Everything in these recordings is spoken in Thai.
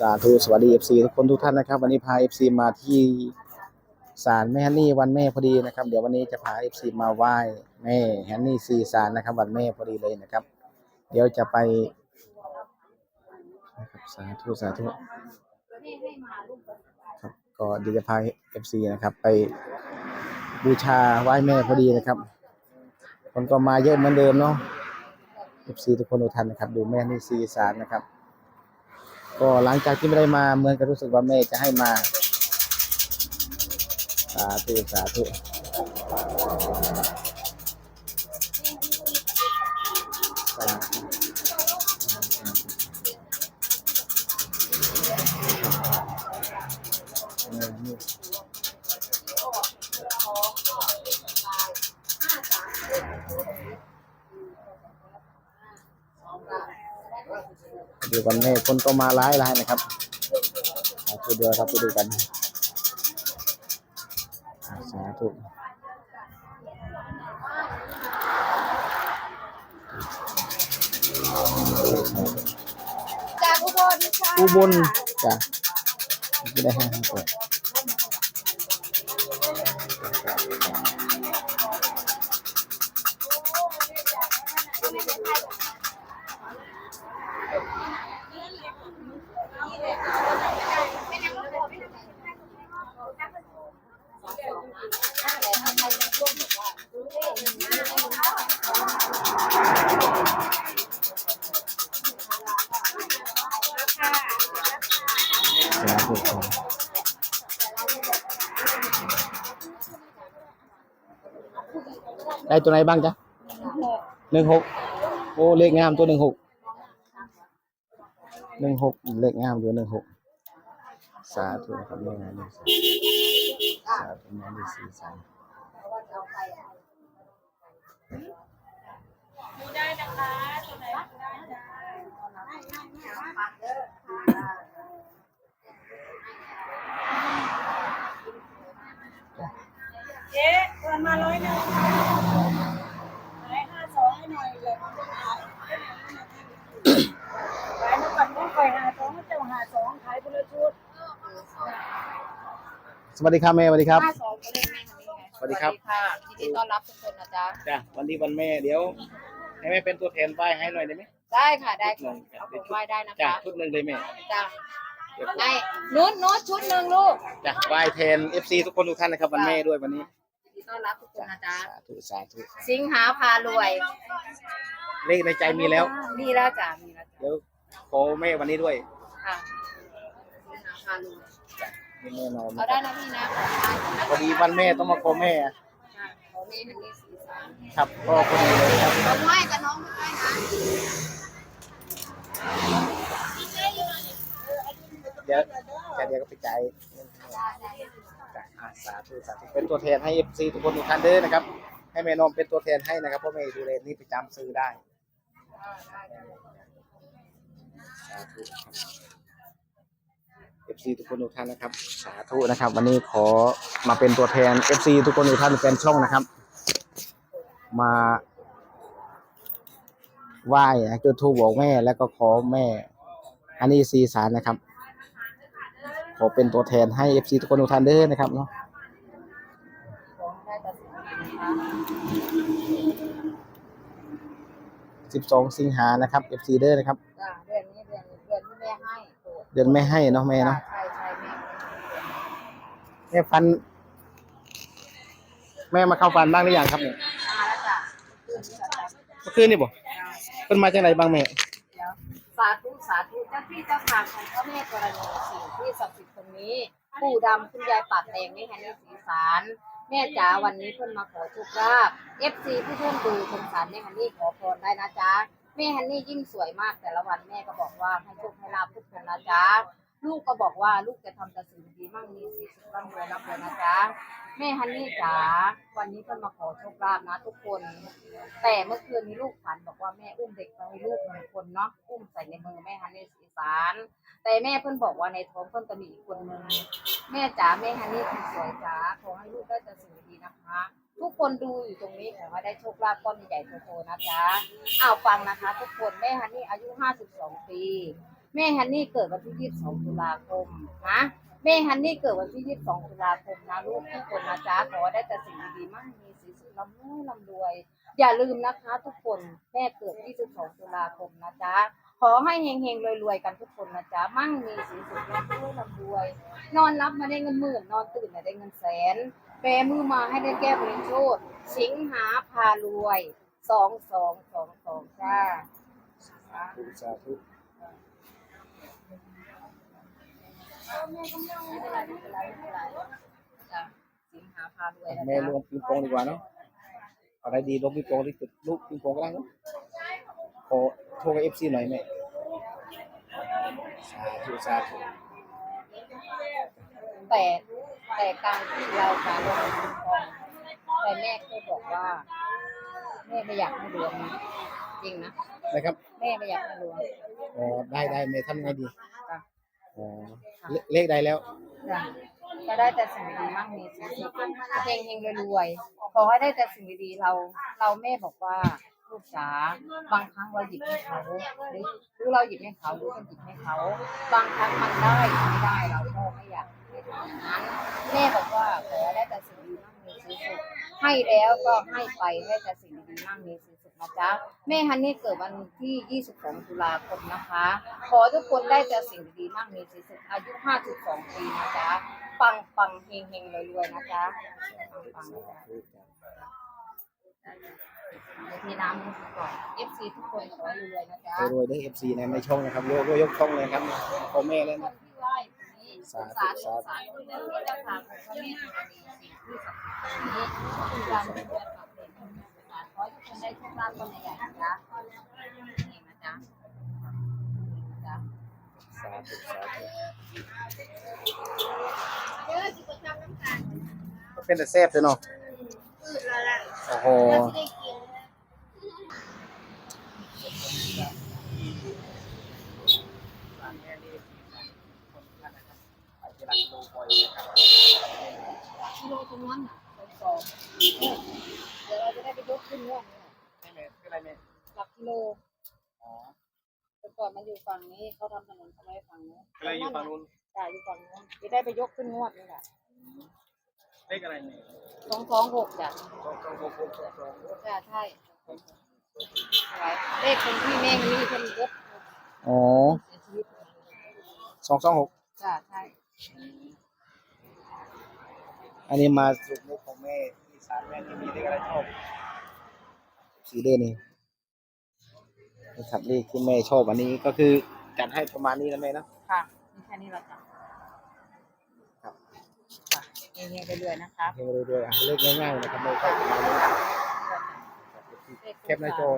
สาธุสวัสดี FC ทุกคนทุกท่านนะครับ วันนี้พา FC มาที่ศาลแม่ฮันนี่วันแม่พอดีนะครับ เดี๋ยววันนี้จะพา FC มาไหว้แม่ฮันนี่ซีศาลนะครับ วันแม่พอดีเลยนะครับ เดี๋ยวจะไปนะครับสาธุสาธุครับก็เดี๋ยวจะพา FC นะครับ ไปบูชาไหว้แม่พอดีนะครับ คนก็มาเยอะเหมือนเดิมเนาะ FC ทุกคนทุกท่านนะครับ ดูแม่ฮันนี่ซีศาลนะครับ ก็หลังจากที่ไม่ได้มาเหมือนกับรู้สึกว่าแม่จะให้มา สาธุสาธุ ดูกันแม่คนก็มาหลายหลายนะครับสาธุเดียวครับไปดูกันอ่าสาธุจากอุบลค่ะอุบลจ้ะไม่ได้ให้ให้ก่อน สาธุครับได้ตัวไหนบ้างจ๊ะหนึ่งหกโอ้เลขงามตัวหนึ่งหกหนึ่งหกเลขงามตัวหนึ่งหกสาธุนะครับแม่งานนี้ สาธุแม่ดีสีสันดูได้นะคะตัวไหนดูได้จ้าเจ๊เงินมาร้อยหนึ่งขายห้าสองให้หน่อยเลยขายเมื่อก่อนต้องคอยหาสองเจ้าหาสองขายคนละชุด สวัสดีครับแม่สวัสดีครับ ห้าสองก็เล่นแม่คันนี้ไงสวัสดีครับค่ะยินดีต้อนรับทุกคนนะจ๊ะ จ้ะวันนี้วันแม่เดี๋ยว ให้แม่เป็นตัวแทนไหว้ให้หน่อยได้ไหมได้ค่ะได้ค่ะเอาผมไหว้ได้นะจ้ะคะชุดหนึ่งเลยแม่จ้ะได้นู้นนู้นชุดหนึ่งลูกจ้ะไหว้แทน FC ทุกคนทุกท่านนะครับวันแม่ด้วยวันนี้ยินดีต้อนรับทุกคนนะจ๊ะสาธุสาธุสิงหาพารวย เลขในใจมีแล้ว มีแล้วจ้ะมีแล้วจ้ะเดี๋ยวขอแม่วันนี้ด้วย ค่ะสิงหาพารวย นี่แน่นอนเอาได้นะพี่นะขอได้พอดีวันแม่ต้องมาขอแม่ค่ะขอมีหนึ่งมีสีสามครับก็พอดีเลยครับ เอาไหว้กับน้องด้วยนะเดี๋ยวจะเดี๋ยวก็ไปจ่ายจ้ะอะสาธุสาธุเป็นตัวแทนให้ FC ทุกคนทุกท่านเด้อนะครับ ให้แม่นอมเป็นตัวแทนให้นะครับเพราะแม่ดูแลนี่ประจำซื้อได้สาธุครับ FC ทุกคนทุกท่านนะครับ สาธุนะครับ วันนี้ขอมาเป็นตัวแทน FC ทุกคนทุกท่านแฟนช่องนะครับ มาไหว้นะจุดธูปบอกแม่แล้วก็ขอแม่อันนี้ซีสารนะครับ ขอเป็นตัวแทนให้ FC ทุกคนทุกท่านเด้อนะครับเนาะของได้แต่สิงหา12สิงหานะครับ FC เด้อนะครับ จ้ะเดือนนี้เดือนเดือนที่แม่ให้เปิดเดือนไม่ให้เนาะแม่เนาะใช่ใช่แม่ แม่ฟัน แม่มาเข้าฟันบ้างหรือยังครับเนี่ยมาแล้วจ้ะคืนนี้จ้ะเมื่อคืนนี่บ่เป็นมาจากไหนบ้างแม่เดี๋ยวสาธุสาธุเจ้าที่เจ้าทางของพระแม่ธรณีสิ่งที่ศักดิ์สิทธิ์ตรงนี้ ปู่ดำคุณยายปากแดงนี่แฮนนี่สีสารแม่จ๋าวันนี้เพิ่นมาขอโชคลาภ FC ที่เพิ่นดูสงสารแม่ฮันนี่ขอพรได้นะจ๊ะแม่ฮันนี่ยิ่งสวยมากแต่ละวันแม่ก็บอกว่าให้โชคให้ลาภทุกคนนะจ๊ะ ลูกก็บอกว่าลูกจะทำแต่สิ่งดีมั่งมีสีสุขร่ำรวยร่ำรวยนะจ๊ะแม่ฮันนี่จ๋าวันนี้เพิ่นมาขอโชคลาภนะทุกคน แต่เมื่อคืนนี้ลูกฝันบอกว่าแม่อุ้มเด็กไปให้ลูกหนึ่งคนเนาะอุ้มใส่ในมือแม่ฮันนี่สีสารแต่แม่เพิ่นบอกว่าในท้องเพิ่นจะมีอีกคนนึงแม่จ๋าแม่ฮันนี่คุณสวยจ๋าขอให้ลูกได้แต่สิ่งดีนะคะ ทุกคนดูอยู่ตรงนี้ขอให้ได้โชคลาภก้อนใหญ่โตๆนะจ๊ะอ้าวฟังนะคะ ทุกคนแม่ฮันนี่อายุ 52 ปี แม่ฮันนี่เกิดวันที่ 22 ตุลาคมนะแม่ฮันนี่เกิดวันที่ 22 ตุลาคมนะลูกทุกคนนะจ๊ะขอได้แต่สิ่งดีๆมั่งมีสีสุขลำรวยลำรวย อย่าลืมนะคะทุกคนแม่เกิด 22 ตุลาคมนะจ๊ะขอให้เฮงๆรวยๆกันทุกคนนะจ๊ะมั่งมีสีสุขลำรวยลำรวย นอนรับมาได้เงินหมื่นนอนตื่นมาได้เงินแสนแปรมือมาให้ได้แก้บริโชคสิงหาพารวยสองสองสองสองจ้าธุสาธุจ้ะสิงหาพารวยนะแม่ลงปิงปองดีกว่าเนาะออะไรดีลงปิงปองที่จุดลูกปิงปองก็ได้เนาะขอโทรกับเอฟซีหน่อยแม่สาธุสาธุแต่แต่การที่เราการลงทุนทองแต่แม่เคยบอกว่าแม่ไม่อยากให้รวมจริงนะนะครับแม่ไม่อยากให้รวมอ๋อได้ได้แม่ทำไงดี อ๋อเลเลขได้แล้ว จ้ะก็ได้แต่สิ่งดีๆมั่งมีสีสุขเฮงเฮงๆรวยๆขอให้ได้แต่สิ่งดีๆเรา เราแม่บอกว่าลูกจ๋าบางครั้งเราหยิบให้เขาหรือหรือเราหยิบให้เขาหรือคนหยิบให้เขา บางครั้งมันได้ไม่ได้เราก็ไม่อยากให้ทำอย่างนั้นแม่บอกว่าขอให้ได้แต่สิ่งดีมั่งมีสีสุขให้แล้วก็ให้ไปให้แต่สิ่งดีๆมั่งมีสีสุข นะจ๊ะแม่ฮันนี่เกิดวันที่ 22 ตุลาคมนะคะ ขอทุกคนได้แต่สิ่งดีๆมั่งมีสีสุขอายุ 52 ปีนะจ๊ะปังปังเฮงเฮงรวยๆนะจ๊ะปังปังนะจ๊ะเดี๋ยวทีน้ำมันก่อน FC ทุกคนขอให้รวยๆนะจ๊ะรวยได้เอฟซีในในช่องนะครับรวยรวยยกช่องเลยครับพ่อแม่เลยคนะนที่ไหว้นี้สาสาธุธุสาธุ สาธุเด้อเจ้าค่ะของพระแม่ธรณีสิ่งที่ศักดิ์สิทธิ์นี้คือการเป็นแบบปรับเปลี่ยนขอให้ทุกคนได้โชคลาภคนใหญ่ๆนะจ๊ะนี่นะจ๊ะนี่นะจ๊ะสาธุสาธุเด้อจิตประจำน้ำตาลเป็นแต่แซ่บเลยเนาะอืดแล้วล่ะโอ้โหไม่ได้กินกิโลตรงนั้นอะสองสองเดี๋ยวเราจะได้ไปยกขึ้น ง่วงเนี่ยหลักกิโลแต่ก่อนมันอยู่ฝั่งนี้เขาทำถนนทำไมฝั่งนู้นอะไรอยู่ฝั่งนู้นใช่อยู่ฝั่งนู้นจะได้ไปยกขึ้นงวดนี่แหละเลขอะไรเนี่ยสองสองหกจ้ะสองสองหกหกสองสองจ้ะใช่ไว้เลขคนที่แม่งนี่คนยกอ๋อเสียชีวิตสองสองหกจ้ะใช่อันนี้มาสุดมุกของแม่ที่สารแม่ที่มีเลขอะไรชอบ สีเดนี่นะครับเลขที่แม่ชอบอันนี้ก็คือจัดให้ประมาณนี้นะแม่เนอะค่ะมีแค่นี้แหละจ้ะครับค่ะเงี้ยๆไปเรื่อยๆนะครับเฮงรวยๆอะเลขง่ายๆนะครับแม่ชอบประมาณนี้แคปหน้าจอ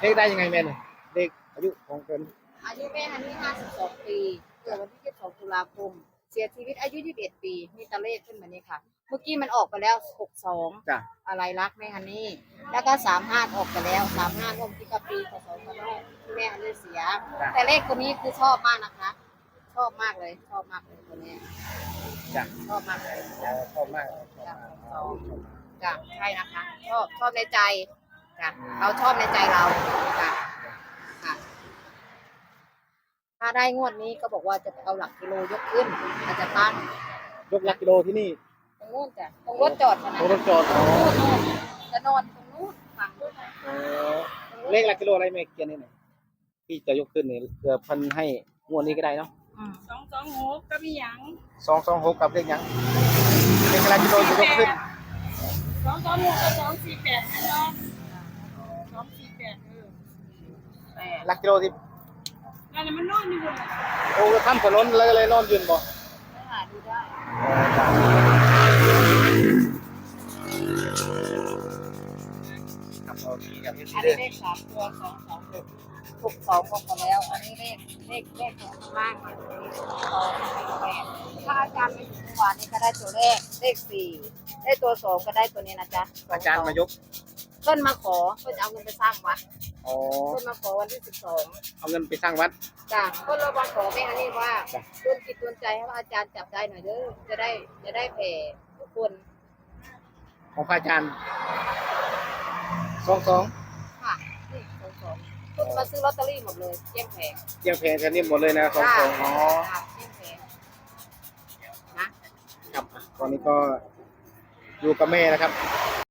เลขได้ยังไงแม่เนี่ยเลขอายุของเป็นอายุแม่ฮันนี่52 ปีเกิดวันที่22ตุลาคมเสียชีวิตอายุ 21 ปี มีตะเลขขึ้นมานี่ค่ะเมื่อกี้มันออกไปแล้ว62จ้ะอะไรรักแม่ฮันนี่ แล้วก็35ออกไปแล้ว35ร่วมที่กะปีพศกระโดดที่แม่ฮันนี่เสียแต่เลขตัวนี้คือชอบมากนะคะ ชอบมากเลย ชอบมากเลยตัวนี้จ้ะชอบมากเลยอ๋อชอบมากชอบจ้ะมากสองจ้ะใช่นะคะ ชอบชอบในใจจ้ะเราชอบในใจเราจ้ะค่ะ ถ้าได้งวดนี้ก็บอกว่าจะเอาหลักกิโลยกขึ้นอาจจะตั้ง ยกหลักกิโลที่นี่ต รงนู้นจ้ะตรงรถจอดนะตรงรถจอดอ๋อนู่นนู่นจะนอนตรงนู้นฝั่งนู้นน่ะอ๋อเลขหลักกิโลอะไรแม่เขียนให้หน่อยที่จะยกขึ้นนี่เผื่อเพันให้งวดนี้ก็ได้เนาะอืมสองสองหกก็มีหยังสองสองหกกับเลขหยังเลขหลักกิโลจะยกขึ้นสองสองหกกับสองสี่แปดนะเนาะสองสี่แปดเออแปดหลักกิโลที่นั่นน่ะมันนอนอยู่บนน่ะโอ้ทำถนนเลยเลยนอนยืนบ่ไม่หาดูได้ครับ อันนี้เลขสามตัวสองสองหกถูกสองออกมาแล้ว อันนี้เลขเลขเลขของข้างล่างมันมีสองแปดถ้าอาจารย์ไม่ถึงเมื่อวานนี้ก็ได้ตัวเลขเลขสี่ได้ตัวสองก็ได้ตัวนี้นะจ๊ะอาจารย์มายกเพิ่นมาขอเพิ่นจะเอาเงินไปสร้างวัดอ๋อเพิ่นมาขอวันที่สิบสองเอาเงินไปสร้างวัดจ้ะเพิ่นเรามาขอแม่ฮันนี่ว่าจ้ะดวงจิตดวงใจให้ว่าอาจารย์จับได้หน่อยเด้อจะได้จะได้แผ่ทุกคนของอาจารย์สองสอง ค่ะนี่สองสอง คน มาซื้อลอตเตอรี่หมดเลยเกลี้ยงแผงเกี่ยงเพลงแค่นี้หมดเลยนะสองจ้าสองอ๋อจ้าเกลี้ยงแผงนะครับ ตอนนี้ก็อยู่กับแม่นะครับ